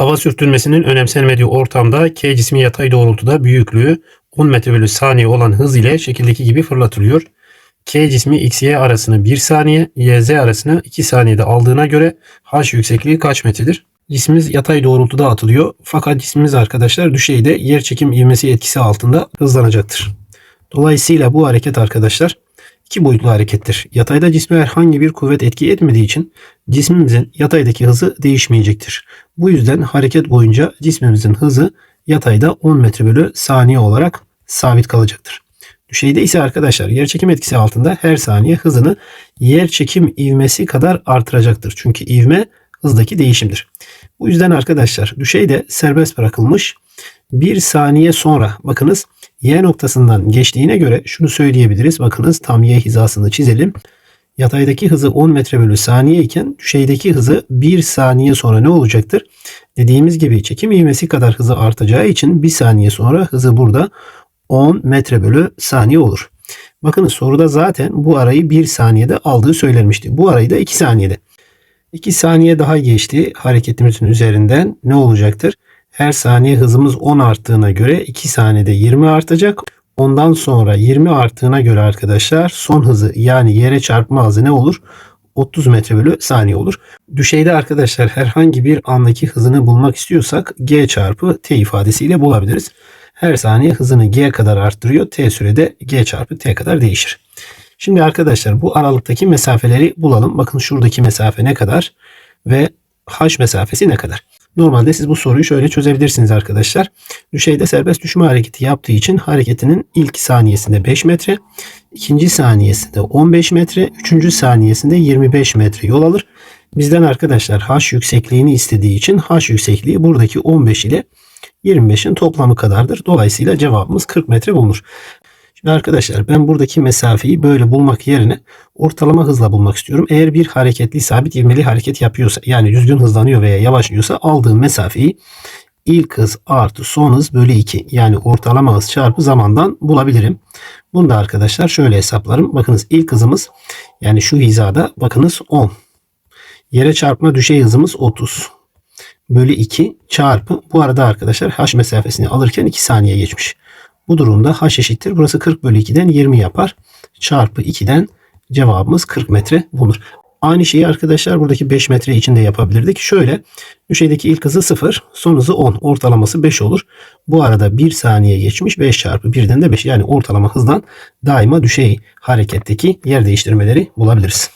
Hava sürtünmesinin önemsenmediği ortamda K cismi yatay doğrultuda büyüklüğü 10 metre bölü saniye olan hız ile şekildeki gibi fırlatılıyor. K cismi x, y arasını 1 saniye, y, z arasını 2 saniyede aldığına göre h yüksekliği kaç metredir? Cismimiz yatay doğrultuda atılıyor. Fakat cismimiz arkadaşlar düşeyde yer çekim ivmesi etkisi altında hızlanacaktır. Dolayısıyla bu hareket arkadaşlar iki boyutlu harekettir. Yatayda cisme herhangi bir kuvvet etki etmediği için cismimizin yataydaki hızı değişmeyecektir. Bu yüzden hareket boyunca cismimizin hızı yatayda 10 metre bölü saniye olarak sabit kalacaktır. Düşeyde ise arkadaşlar yer çekim etkisi altında her saniye hızını yer çekim ivmesi kadar artıracaktır. Çünkü ivme hızdaki değişimdir. Bu yüzden arkadaşlar düşeyde serbest bırakılmış bir saniye sonra bakınız y noktasından geçtiğine göre şunu söyleyebiliriz. Bakınız tam y hizasını çizelim. Yataydaki hızı 10 metre bölü saniye iken düşeydeki hızı 1 saniye sonra ne olacaktır? Dediğimiz gibi çekim ivmesi kadar hızı artacağı için 1 saniye sonra hızı burada 10 metre bölü saniye olur. Bakınız soruda zaten bu arayı 1 saniyede aldığı söylenmişti. Bu arayı da 2 saniyede. 2 saniye daha geçti hareketimizin üzerinden ne olacaktır? Her saniye hızımız 10 arttığına göre 2 saniyede 20 artacak. Ondan sonra 20 arttığına göre arkadaşlar son hızı yani yere çarpma hızı ne olur? 30 metre bölü saniye olur. Düşeyde arkadaşlar herhangi bir andaki hızını bulmak istiyorsak g çarpı t ifadesiyle bulabiliriz. Her saniye hızını g kadar arttırıyor. T sürede g çarpı t kadar değişir. Şimdi arkadaşlar bu aralıktaki mesafeleri bulalım. Bakın şuradaki mesafe ne kadar ve h mesafesi ne kadar? Normalde siz bu soruyu şöyle çözebilirsiniz arkadaşlar. Düşeyde serbest düşme hareketi yaptığı için hareketinin ilk saniyesinde 5 metre, ikinci saniyesinde 15 metre, üçüncü saniyesinde 25 metre yol alır. Bizden arkadaşlar h yüksekliğini istediği için h yüksekliği buradaki 15 ile 25'in toplamı kadardır. Dolayısıyla cevabımız 40 metre bulunur. Şimdi arkadaşlar ben buradaki mesafeyi böyle bulmak yerine ortalama hızla bulmak istiyorum. Eğer bir hareketli sabit ivmeli hareket yapıyorsa yani düzgün hızlanıyor veya yavaşlıyorsa aldığım mesafeyi ilk hız artı son hız bölü 2 yani ortalama hız çarpı zamandan bulabilirim. Bunu da arkadaşlar şöyle hesaplarım. Bakınız ilk hızımız yani şu hizada bakınız 10. Yere çarpma düşey hızımız 30 bölü 2 çarpı bu arada arkadaşlar h mesafesini alırken 2 saniye geçmiş. Bu durumda h eşittir. Burası 40 bölü 2'den 20 yapar. Çarpı 2'den cevabımız 40 metre bulunur. Aynı şeyi arkadaşlar buradaki 5 metre için de yapabilirdik. Şöyle düşeydeki ilk hızı 0, son hızı 10, ortalaması 5 olur. Bu arada 1 saniye geçmiş 5 çarpı 1'den de 5 yani ortalama hızdan daima düşey hareketteki yer değiştirmeleri bulabiliriz.